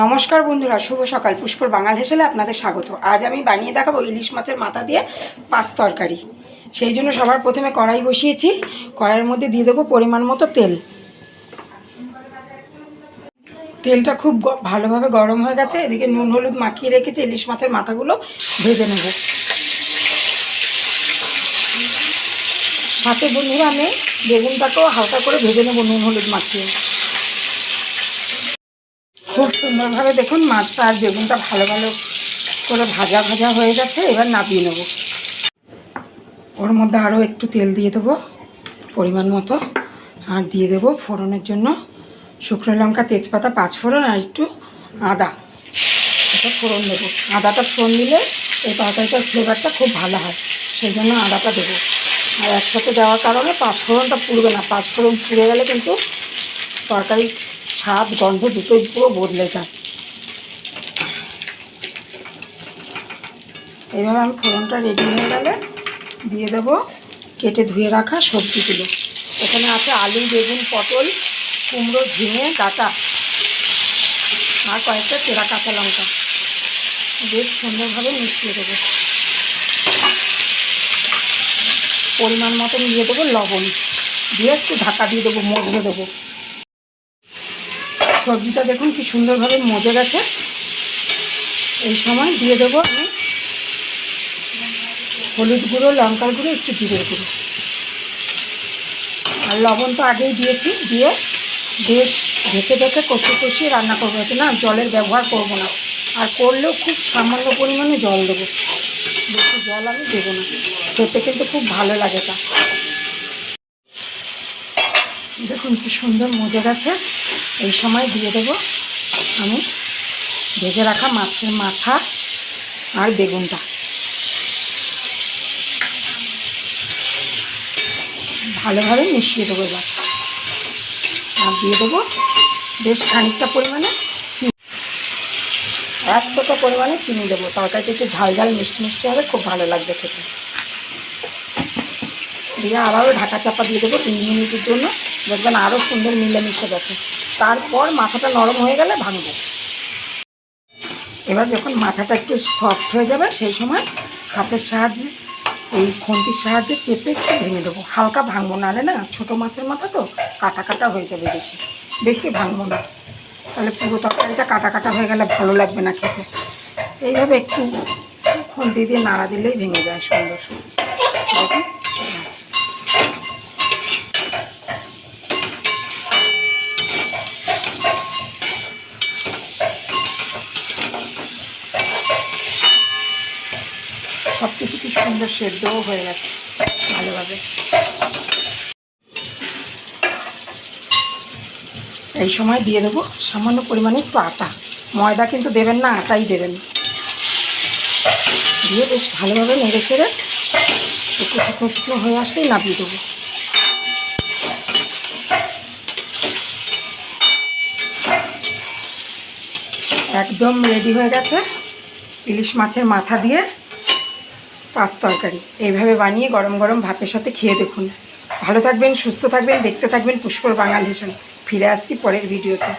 নমস্কার বন্ধুরা, শুভ সকাল। পুষ্পর বাঙাল হেসেলে আপনাদের স্বাগত। আজ আমি বানিয়ে দেখাবো ইলিশ মাছের মাথা দিয়ে পাঁচ তরকারি। সেই জন্য সবার প্রথমে কড়াই বসিয়েছি। কড়াইয়ের মধ্যে দিয়ে দেবো পরিমাণ মতো তেল। তেলটা খুব ভালোভাবে গরম হয়ে গেছে। এদিকে নুন, হলুদ মাখিয়ে রেখেছি ইলিশ মাছের মাথাগুলো ভেজে নেব। সাথে বন্ধুরা আমি বেগুনটাকেও হালকা করে ভেজে নেব নুন, হলুদ মাখিয়ে। খুব সুন্দরভাবে দেখুন, মাছ আর বেগুনটা ভালো ভালো করে ভাজা ভাজা হয়ে গেছে, এবার নামিয়ে নেব। ওর মধ্যে আরও একটু তেল দিয়ে দেবো, পরিমাণ মতো, আর দিয়ে দেবো ফোড়নের জন্য। শুকনো লঙ্কা, তেজপাতা পাঁচ ফোড়ন আর একটু আদা। এটা ফোড়ন দেবো। আদাটা ফোড়ন দিলে এই তরকারিটার ফ্লেভারটা খুব ভালো হয়, সেই জন্য আদাটা দেবো। আর একসাথে দেওয়ার কারণে পাঁচ ফোড়নটা পুড়বে না। পাঁচ ফোড়ন পুড়ে গেলে কিন্তু তরকারির স্বাদ, গন্ধ দুটোই পুরো বদলে যায়। এইভাবে আমি ফোড়নটা রেডি হয়ে গেলে দিয়ে দেবো কেটে ধুয়ে রাখা সবজিগুলো। এখানে আছে আলু, বেগুন, পটল, কুমড়ো, ঝিঙে, ডাঁটা আর কয়েকটা চেরা কাঁচা লঙ্কা। বেশ সুন্দরভাবে মিশিয়ে দেবো। পরিমাণ মতো নিয়ে দেবো লবণ। দিয়ে একটু ঢাকা দিয়ে দেবো মজলে দেবো। সবজিটা দেখুন কি সুন্দরভাবে মজে গেছে। এই সময় দিয়ে দেবো আমি হলুদ গুঁড়ো, লঙ্কার গুঁড়ো, একটু জিরের গুঁড়ো। আর লবণ তো আগেই দিয়েছি, দিয়ে বেশ ঢেকে ঢেকে কষিয়ে কষিয়ে রান্না করব। এতে না জলের ব্যবহার করব না। আর করলেও খুব সামান্য পরিমাণে জল দেবো। বেশি জল আমি দেবো না। খেতে কিন্তু খুব ভালো লাগে তা। দেখুন কি সুন্দর মজে গেছে। এই সময় দিয়ে দেবো আমি ভেজে রাখা মাছের মাথা আর বেগুনটা। ভালোভাবে মিশিয়ে দেবো এবার। আর দিয়ে দেবো বেশ খানিকটা পরিমাণে চিনি। এতটা পরিমাণে চিনি দেবো। তরকারিটা একটু ঝাল ঝাল মিষ্টি মিষ্টি হবে, খুব ভালো লাগবে খেতে। দিয়ে আবারও ঢাকা চাপা দিয়ে দেবো তিন মিনিটের জন্য। দেখবেন আরও সুন্দর মিলেমিশে গেছে। তারপর মাথাটা নরম হয়ে গেলে ভাঙবো। এবার যখন মাথাটা একটু সফট হয়ে যাবে, সেই সময় হাতের সাহায্যে, এই খুন্তির সাহায্যে চেপে একটু ভেঙে দেবো। হালকা ভাঙবো, নাহলে না ছোটো মাছের মাথা তো কাটা কাটা হয়ে যাবে বেশি। বেশি ভাঙবো না। তাহলে পুরো তরকারিটা কাটা কাটা হয়ে গেলে ভালো লাগবে না খেতে। এইভাবে একটু খুন্তি দিয়ে নাড়া দিলেই ভেঙে যায় সুন্দর। দেখুন। সব কিছু কি সুন্দর সেদ্ধও হয়ে গেছে, ভালোভাবে। এই সময় দিয়ে দেবো সামান্য পরিমাণে একটু আটা। ময়দা কিন্তু দেবেন না, আটাই দেবেন। দিয়ে বেশ ভালোভাবে নেড়ে চেড়ে একটু শুকনো শুকনো হয়ে আসলেই নামিয়ে দেবো। একদম রেডি হয়ে গেছে। ইলিশ মাছের মাথা দিয়ে পাঁচ তরকারি। এইভাবে বানিয়ে গরম গরম ভাতের সাথে খেয়ে দেখুন। ভালো থাকবেন, সুস্থ থাকবেন, দেখতে থাকবেন পুষ্কর বাঙাল হিসেবে ফিরে আসছি পরের ভিডিওতে।